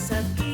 casa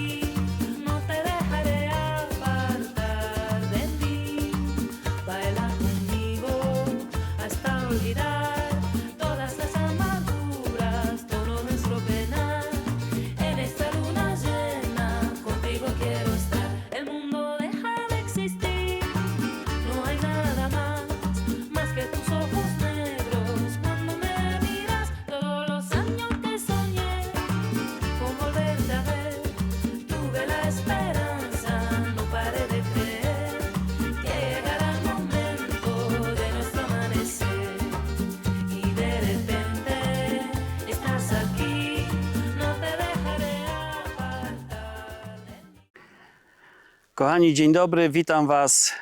Kochani, dzień dobry. Witam Was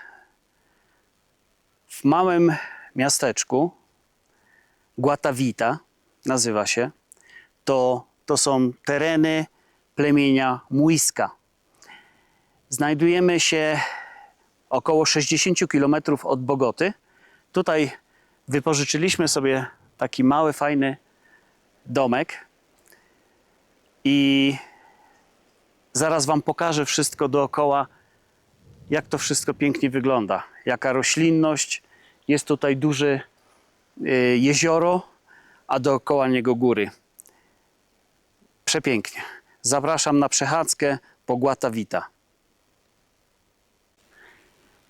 w małym miasteczku. Guatavita nazywa się. To, to są tereny plemienia Muisca. Znajdujemy się około 60 km od Bogoty. Tutaj wypożyczyliśmy sobie taki mały, fajny domek i zaraz Wam pokażę wszystko dookoła, jak to wszystko pięknie wygląda. Jaka roślinność. Jest tutaj duże y, jezioro, a dookoła niego góry. Przepięknie. Zapraszam na przechadzkę po Guatavita.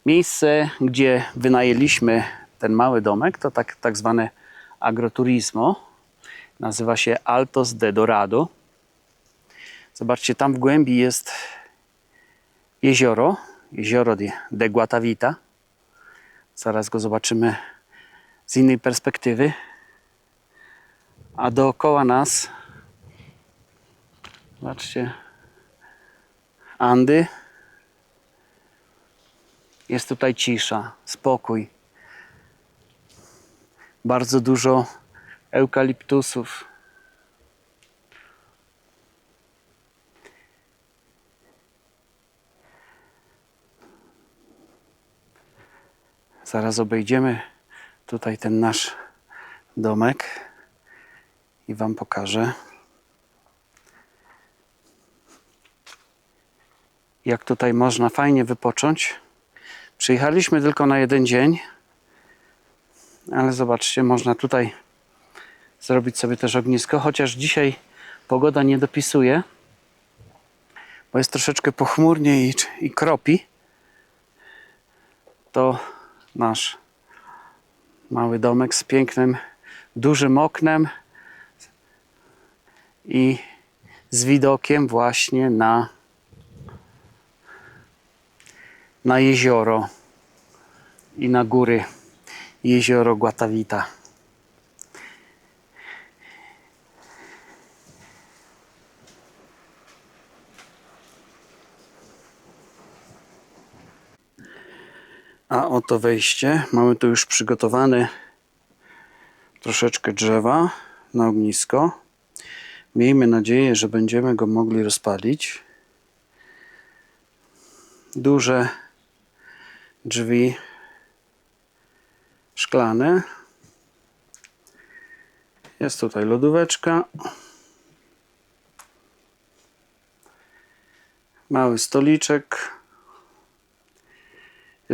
Miejsce, gdzie wynajęliśmy ten mały domek, to tak, tak zwane agroturismo. Nazywa się Altos de Dorado. Zobaczcie, tam w głębi jest jezioro, jezioro de, Guatavita. Zaraz go zobaczymy z innej perspektywy. A dookoła nas, zobaczcie, Andy. Jest tutaj cisza, spokój. Bardzo dużo eukaliptusów. Zaraz obejdziemy tutaj ten nasz domek i Wam pokażę, jak tutaj można fajnie wypocząć. Przyjechaliśmy tylko na jeden dzień, ale zobaczcie, można tutaj zrobić sobie też ognisko, chociaż dzisiaj pogoda nie dopisuje, bo jest troszeczkę pochmurnie i, i kropi. To nasz mały domek z pięknym, dużym oknem i z widokiem właśnie na, na jezioro i na góry jezioro Guatavita. A oto wejście. Mamy tu już przygotowane troszeczkę drzewa na ognisko. Miejmy nadzieję, że będziemy go mogli rozpalić. Duże drzwi szklane. Jest tutaj lodóweczka. Mały stoliczek.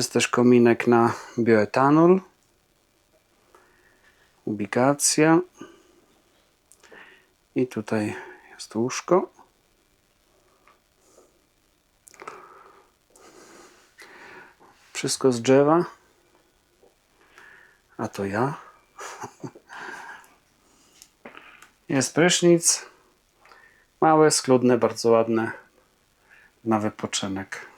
Jest też kominek na bioetanol. Ubikacja. I tutaj jest łóżko. Wszystko z drzewa. A to ja. Jest prysznic. Małe, schludne, bardzo ładne. Na wypoczynek.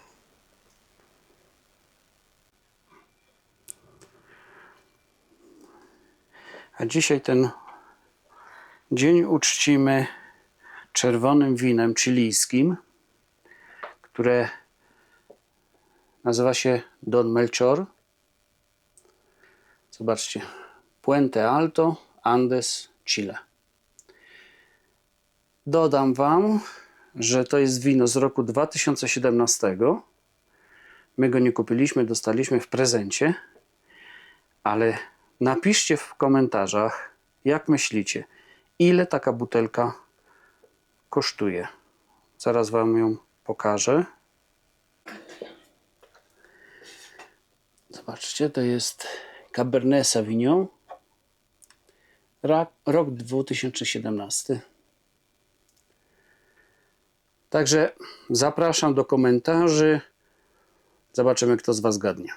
A dzisiaj ten dzień uczcimy czerwonym winem chilijskim, które nazywa się Don Melchor. Zobaczcie. Puente Alto, Andes, Chile. Dodam Wam, że to jest wino z roku 2017. My go nie kupiliśmy, dostaliśmy w prezencie, ale napiszcie w komentarzach, jak myślicie, ile taka butelka kosztuje. Zaraz Wam ją pokażę. Zobaczcie, to jest Cabernet Sauvignon. Rok 2017. Także zapraszam do komentarzy. Zobaczymy, kto z Was gadnie.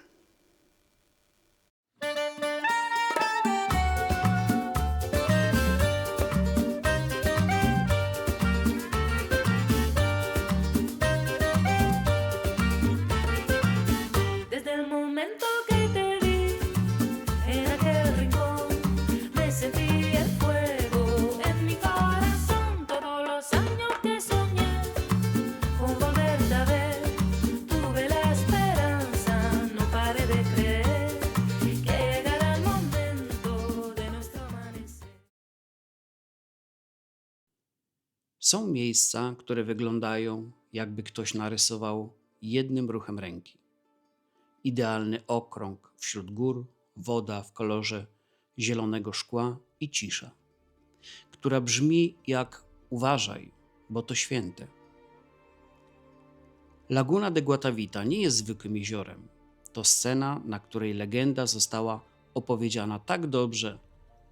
Są miejsca, które wyglądają, jakby ktoś narysował jednym ruchem ręki. Idealny okrąg wśród gór, woda w kolorze zielonego szkła i cisza, która brzmi jak uważaj, bo to święte. Laguna de Guatavita nie jest zwykłym jeziorem. To scena, na której legenda została opowiedziana tak dobrze,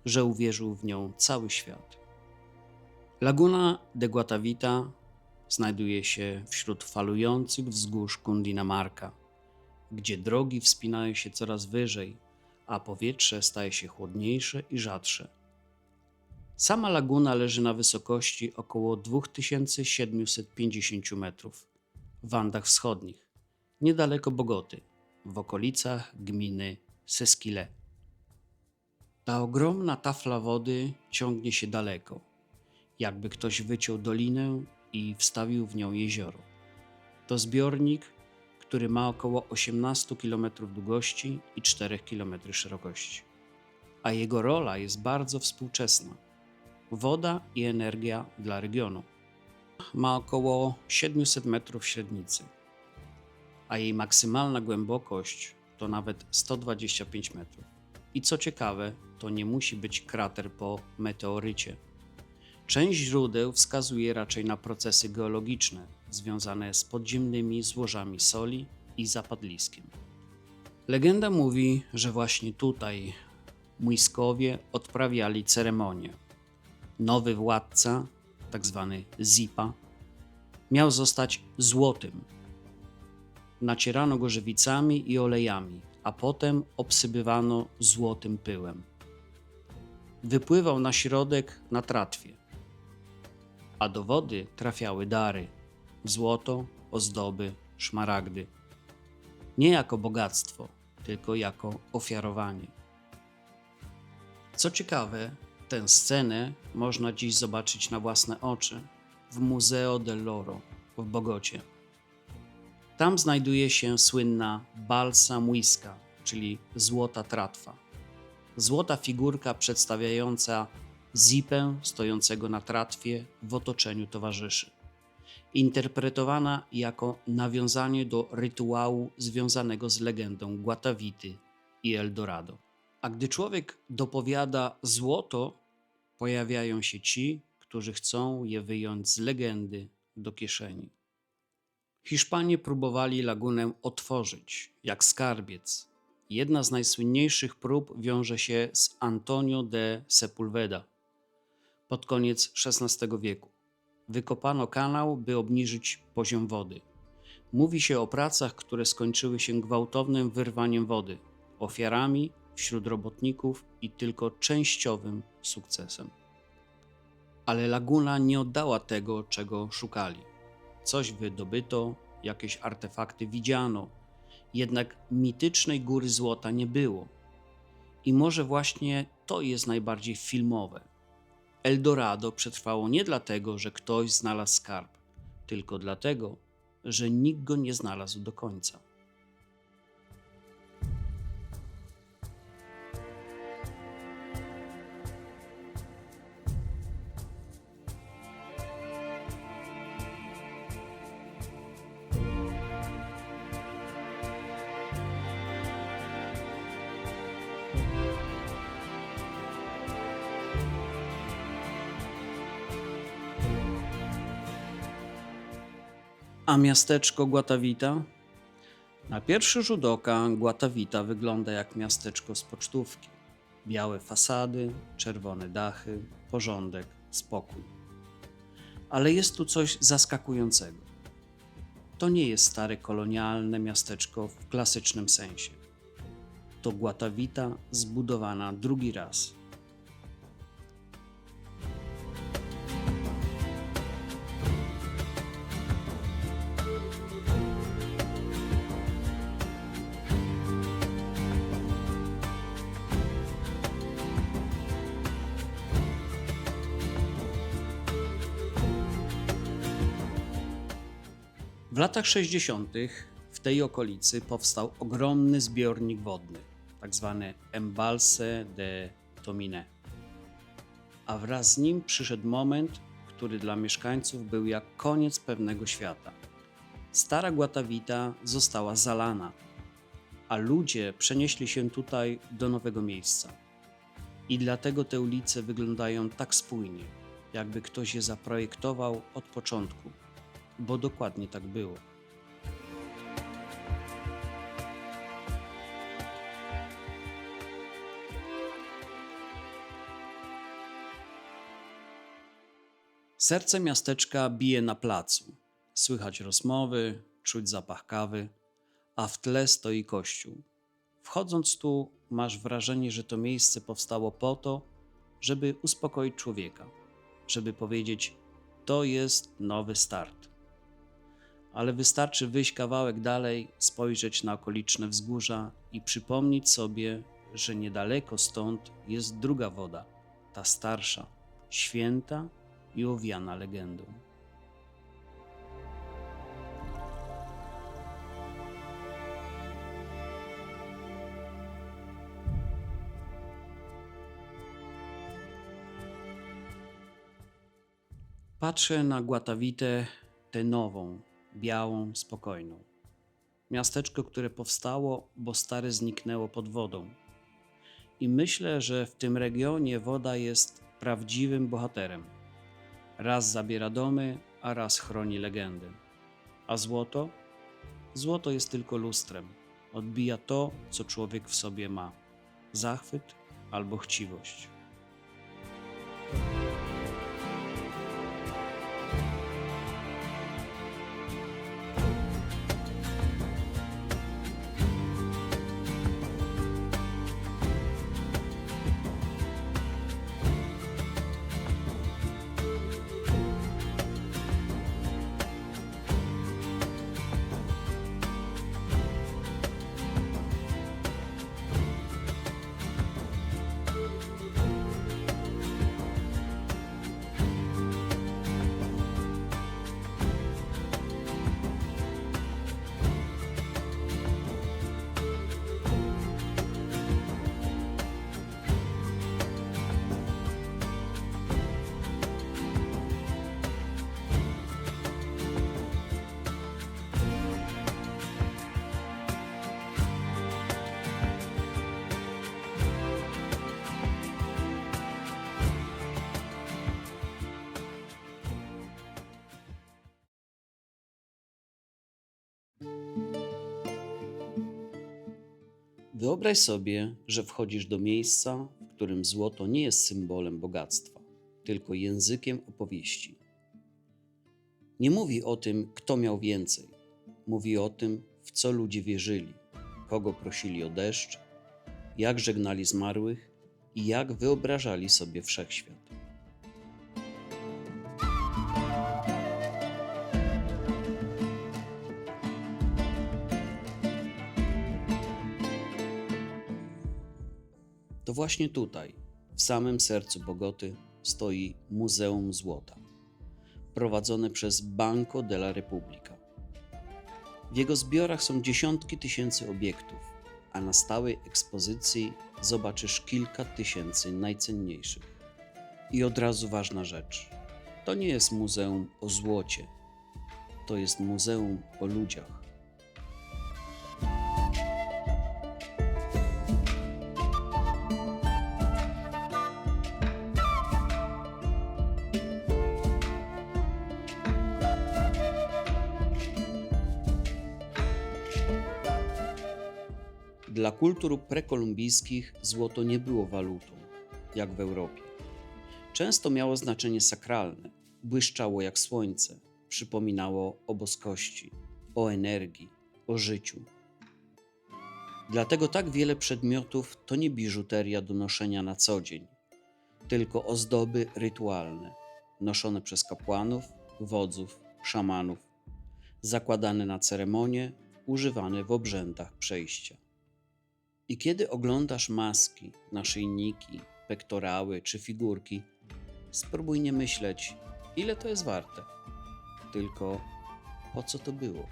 że uwierzył w nią cały świat. Laguna de Guatavita znajduje się wśród falujących wzgórz Cundinamarca, gdzie drogi wspinają się coraz wyżej, a powietrze staje się chłodniejsze i rzadsze. Sama laguna leży na wysokości około 2750 metrów w Andach Wschodnich, niedaleko Bogoty, w okolicach gminy Seskile. Ta ogromna tafla wody ciągnie się daleko, jakby ktoś wyciął dolinę i wstawił w nią jezioro. To zbiornik, który ma około 18 km długości i 4 km szerokości. A jego rola jest bardzo współczesna. Woda i energia dla regionu. Ma około 700 metrów średnicy, a jej maksymalna głębokość to nawet 125 metrów. I co ciekawe, to nie musi być krater po meteorycie. Część źródeł wskazuje raczej na procesy geologiczne związane z podziemnymi złożami soli i zapadliskiem. Legenda mówi, że właśnie tutaj Muiskowie odprawiali ceremonię. Nowy władca, tak zwany Zipa, miał zostać złotym. Nacierano go żywicami i olejami, a potem obsypywano złotym pyłem. Wypływał na środek na tratwie, a do wody trafiały dary złoto, ozdoby, szmaragdy. Nie jako bogactwo, tylko jako ofiarowanie. Co ciekawe, tę scenę można dziś zobaczyć na własne oczy w Museo del Loro w Bogocie. Tam znajduje się słynna balsa muiska, czyli złota tratwa. Złota figurka przedstawiająca zipę stojącego na tratwie w otoczeniu towarzyszy. Interpretowana jako nawiązanie do rytuału związanego z legendą Guatavity i Eldorado. A gdy człowiek dopowiada złoto, pojawiają się ci, którzy chcą je wyjąć z legendy do kieszeni. Hiszpanie próbowali lagunę otworzyć, jak skarbiec. Jedna z najsłynniejszych prób wiąże się z Antonio de Sepulveda. Pod koniec XVI wieku wykopano kanał, by obniżyć poziom wody. Mówi się o pracach, które skończyły się gwałtownym wyrwaniem wody, ofiarami wśród robotników i tylko częściowym sukcesem. Ale laguna nie oddała tego, czego szukali. Coś wydobyto, jakieś artefakty widziano, jednak mitycznej góry złota nie było. I może właśnie to jest najbardziej filmowe. Eldorado przetrwało nie dlatego, że ktoś znalazł skarb, tylko dlatego, że nikt go nie znalazł do końca. A miasteczko Guatavita? Na pierwszy rzut oka Guatavita wygląda jak miasteczko z pocztówki. Białe fasady, czerwone dachy, porządek, spokój. Ale jest tu coś zaskakującego. To nie jest stare kolonialne miasteczko w klasycznym sensie. To Guatavita zbudowana drugi raz. W latach 60. w tej okolicy powstał ogromny zbiornik wodny, tak zwany Embalse de Tomine. A wraz z nim przyszedł moment, który dla mieszkańców był jak koniec pewnego świata. Stara Guatavita została zalana, a ludzie przenieśli się tutaj do nowego miejsca. I dlatego te ulice wyglądają tak spójnie, jakby ktoś je zaprojektował od początku, bo dokładnie tak było. Serce miasteczka bije na placu. Słychać rozmowy, czuć zapach kawy, a w tle stoi kościół. Wchodząc tu, masz wrażenie, że to miejsce powstało po to, żeby uspokoić człowieka, żeby powiedzieć: To jest nowy start. Ale wystarczy wyjść kawałek dalej, spojrzeć na okoliczne wzgórza i przypomnieć sobie, że niedaleko stąd jest druga woda, ta starsza, święta i owiana legendą. Patrzę na Guatavitę, tę nową, białą, spokojną. Miasteczko, które powstało, bo stare zniknęło pod wodą. I myślę, że w tym regionie woda jest prawdziwym bohaterem. Raz zabiera domy, a raz chroni legendy. A złoto? Złoto jest tylko lustrem. Odbija to, co człowiek w sobie ma: zachwyt albo chciwość. Wyobraź sobie, że wchodzisz do miejsca, w którym złoto nie jest symbolem bogactwa, tylko językiem opowieści. Nie mówi o tym, kto miał więcej, mówi o tym, w co ludzie wierzyli, kogo prosili o deszcz, jak żegnali zmarłych i jak wyobrażali sobie wszechświat. Właśnie tutaj, w samym sercu Bogoty, stoi Muzeum Złota, prowadzone przez Banco de la Repubblica. W jego zbiorach są dziesiątki tysięcy obiektów, a na stałej ekspozycji zobaczysz kilka tysięcy najcenniejszych. I od razu ważna rzecz: to nie jest muzeum o złocie, to jest muzeum o ludziach. Kultur prekolumbijskich złoto nie było walutą, jak w Europie. Często miało znaczenie sakralne, błyszczało jak słońce, przypominało o boskości, o energii, o życiu. Dlatego tak wiele przedmiotów to nie biżuteria do noszenia na co dzień, tylko ozdoby rytualne, noszone przez kapłanów, wodzów, szamanów, zakładane na ceremonie, używane w obrzędach przejścia. I kiedy oglądasz maski, naszyjniki, pektorały czy figurki, spróbuj nie myśleć, ile to jest warte, tylko po co to było.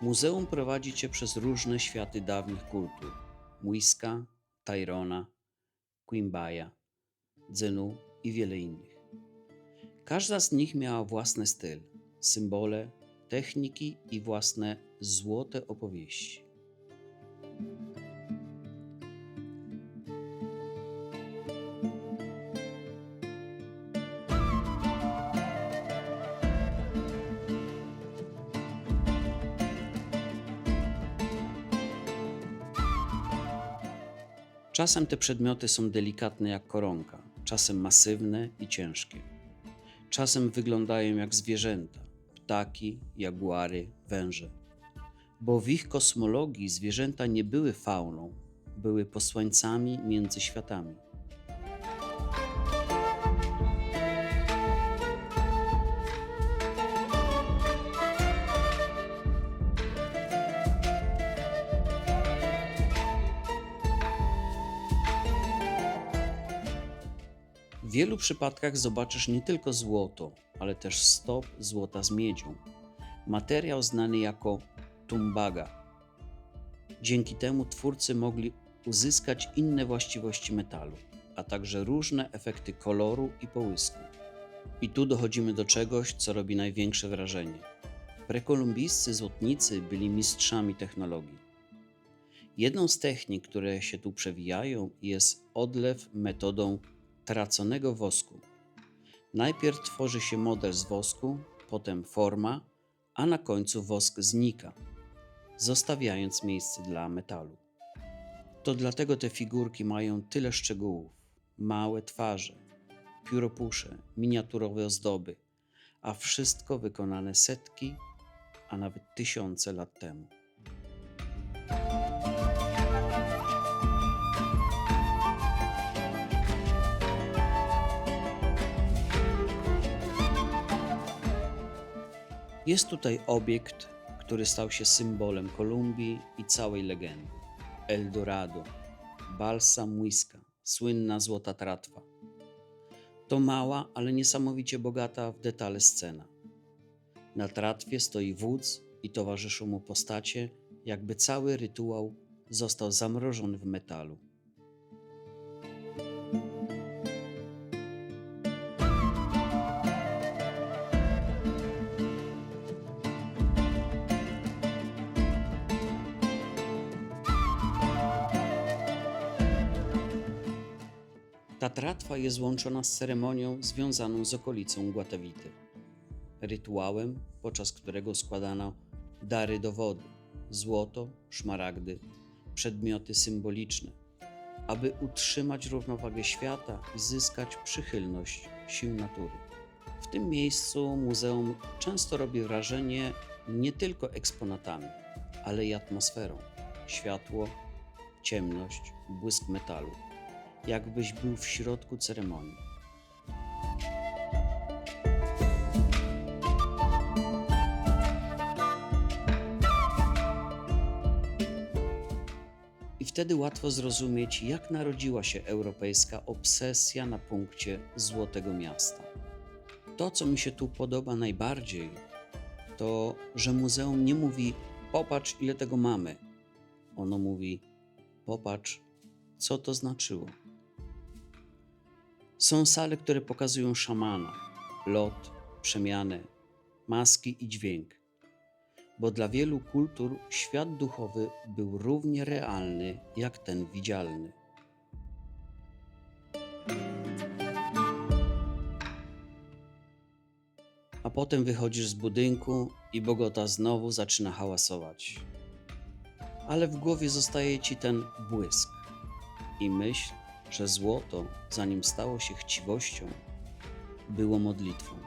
Muzeum prowadzi cię przez różne światy dawnych kultur: Muisca, Tyrona, Quimbaya, Dzenu i wiele innych. Każda z nich miała własny styl, symbole, techniki i własne złote opowieści. Czasem te przedmioty są delikatne jak koronka, czasem masywne i ciężkie. Czasem wyglądają jak zwierzęta ptaki, jaguary, węże. Bo w ich kosmologii zwierzęta nie były fauną, były posłańcami między światami. W wielu przypadkach zobaczysz nie tylko złoto, ale też stop złota z miedzią. Materiał znany jako tumbaga. Dzięki temu twórcy mogli uzyskać inne właściwości metalu, a także różne efekty koloru i połysku. I tu dochodzimy do czegoś, co robi największe wrażenie. Prekolumbijscy złotnicy byli mistrzami technologii. Jedną z technik, które się tu przewijają, jest odlew metodą traconego wosku. Najpierw tworzy się model z wosku, potem forma, a na końcu wosk znika, zostawiając miejsce dla metalu. To dlatego te figurki mają tyle szczegółów: małe twarze, pióropusze, miniaturowe ozdoby, a wszystko wykonane setki, a nawet tysiące lat temu. Jest tutaj obiekt, który stał się symbolem Kolumbii i całej legendy. El Dorado, Balsa Muisca, słynna złota tratwa. To mała, ale niesamowicie bogata w detale scena. Na tratwie stoi wódz i towarzyszą mu postacie, jakby cały rytuał został zamrożony w metalu. Tratwa jest łączona z ceremonią związaną z okolicą Guatavity. Rytuałem, podczas którego składano dary do wody złoto, szmaragdy, przedmioty symboliczne, aby utrzymać równowagę świata i zyskać przychylność sił natury. W tym miejscu muzeum często robi wrażenie nie tylko eksponatami, ale i atmosferą światło, ciemność, błysk metalu jakbyś był w środku ceremonii. I wtedy łatwo zrozumieć, jak narodziła się europejska obsesja na punkcie Złotego Miasta. To, co mi się tu podoba najbardziej, to, że muzeum nie mówi: Popatrz, ile tego mamy. Ono mówi: Popatrz, co to znaczyło. Są sale, które pokazują szamana, lot, przemianę, maski i dźwięk. Bo dla wielu kultur świat duchowy był równie realny jak ten widzialny. A potem wychodzisz z budynku i Bogota znowu zaczyna hałasować. Ale w głowie zostaje ci ten błysk i myśl, że złoto, zanim stało się chciwością, było modlitwą.